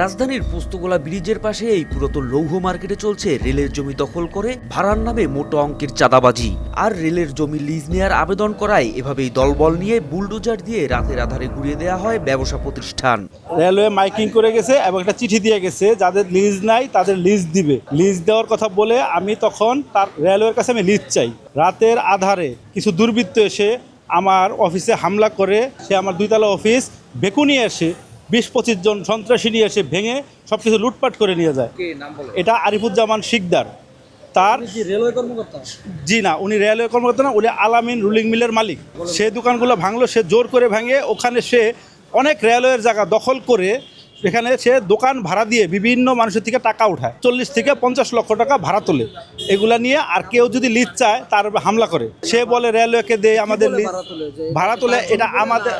রাজধানীর পোস্তগোলা ব্রিজের পাশে এই পুরাতন লৌহ মার্কেটে চলছে রেলের জমি দখল করে ভাড়ার নামে মোটো অঙ্কের চাঁদাবাজি। আর রেলের জমি লিজ নেয়ার আবেদন করায় এভাবেই দলবল নিয়ে বুলডোজার দিয়ে রাতের আধারে ঘুরিয়ে দেওয়া হয় ব্যবসা প্রতিষ্ঠান। রেলওয়ে মাইকিং করে গেছে এবং একটা চিঠি দিয়ে গেছে, যাদের লিজ নাই তাদের লিজ দিবে। লিজ দেওয়ার কথা বলে আমি তখন তার রেলওয়ের কাছে আমি লিজ চাই। রাতের আধারে কিছু দুর্বৃত্ত এসে আমার অফিসে হামলা করে, সে আমার দুইতলা অফিস বেকুনি এসে বিশ পঁচিশ জন সন্ত্রাসী নিয়ে এসে ভেঙে সব কিছু লুটপাট করে নিয়ে যায়। এটা আরিফুজ্জামান শিকদার। তার রেলওয়ে কর্মকর্তা? জি না উনি রেলওয়ে কর্মকর্তা না উনি আলামিন রুলিং মিলের মালিক। সে দোকানগুলো ভাঙলো সে জোর করে ভাঙে ওখানে সে অনেক রেলওয়ের জায়গা দখল করে এখানে সে দোকান ভাড়া দিয়ে বিভিন্ন মানুষের থেকে টাকা উঠায়। চল্লিশ থেকে পঞ্চাশ লক্ষ টাকা ভাড়া তোলে। এগুলা নিয়ে আর কেউ যদি লিজ চায় তার উপর হামলা করে। সে বলে রেলওয়েকে দে আমাদের লিজ ভাড়া তোলে ভাড়া তোলে। এটা আমাদের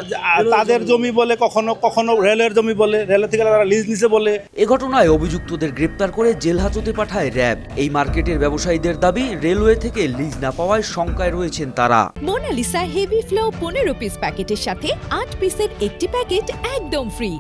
তাদের জমি। বলে কখনো কখনো রেলওয়ের জমি বলে। রেলওয়ে থেকে তারা লিজ নিছে বলে। এ ঘটনায় অভিযুক্তদের গ্রেপ্তার করে জেল হাজতে পাঠায় র্যাব। এই মার্কেটের ব্যবসায়ীদের দাবি রেলওয়ে থেকে লিজ না পাওয়ায় শঙ্কায় রয়েছেন তারা। মোনালিসা হেভি ফ্লো পনেরো পিস প্যাকেটের সাথে আট পিসের একটি প্যাকেট একদম ফ্রি।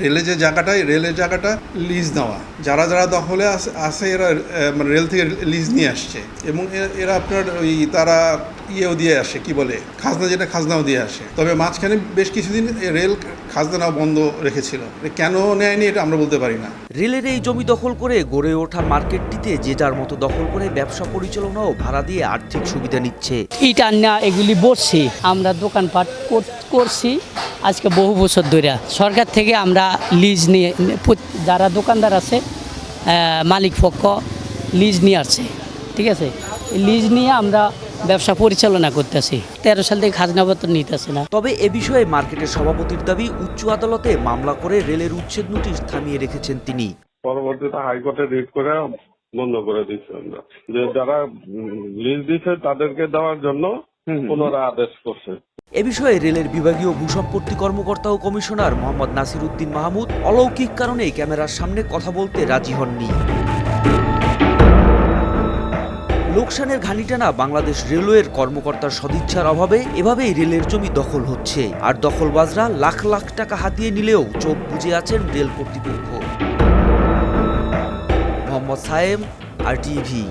রেলে যে জায়গাটায় রেলের জায়গাটা লিজ নেওয়া যারা যারা দখলে আসে এরা মানে রেল থেকে লিজ নিয়ে আসছে। এবং এরা আপনার ওই তারা ইয়েও দিয়ে আসে কি বলে? খাজনা যেটা খাজনাও দিয়ে আসে। তবে মাঝখানে বেশ কিছুদিন রেল খাজনা নেওয়া বন্ধ রেখেছিল। কেন নেয়নি এটা আমরা বলতে পারি না। রেলের এই জমি দখল করে গড়ে ওঠা মার্কেটটিতে যে যার মতো দখল করে ব্যবসা পরিচালনা ও ভাড়া দিয়ে আর্থিক সুবিধা নিচ্ছে। ইট আন্না এগুলি বসছি আমরা দোকানপাট কর- করছি। আজকে বহু বছর ধরে সরকার থেকে আমরা লিজ নিয়ে যারা দোকানদার আছে আহ, মালিক পক্ষ লিজ নিয়ে আসছে ঠিক আছে? লিজ নিয়ে আমরা ব্যবসা পরিচালনা করতেছি। তেরো সাল থেকে খাজনাপত্র নিতেছে না। তবে এ বিষয়ে মার্কেটের সভাপতির দাবি উচ্চ আদালতে মামলা করে রেলের উচ্ছেদ নোটিশ থামিয়ে রেখেছেন তিনি। পরবর্তীতে হাইকোর্টে রিট করে বন্ধ করে দিচ্ছে আমরা। যে যারা লিজ দিচ্ছে তাদেরকে দেওয়ার জন্য পুনরায় আদেশ করছে। এ বিষয়ে রেলের বিভাগীয় ভূসম্পত্তি কর্মকর্তা ও কমিশনার মোহাম্মদ নাসির উদ্দিন মাহমুদ অলৌকিক কারণে ক্যামেরার সামনে কথা বলতে রাজি হননি। লোকসানের ঘানি টানা বাংলাদেশ রেলওয়ের কর্মকর্তার সদিচ্ছার অভাবে এভাবেই রেলের জমি দখল হচ্ছে। আর দখলবাজরা লাখ লাখ টাকা হাতিয়ে নিলেও চোখ বুজে আছেন রেল কর্তৃপক্ষ। Mohammad Sayem R TV.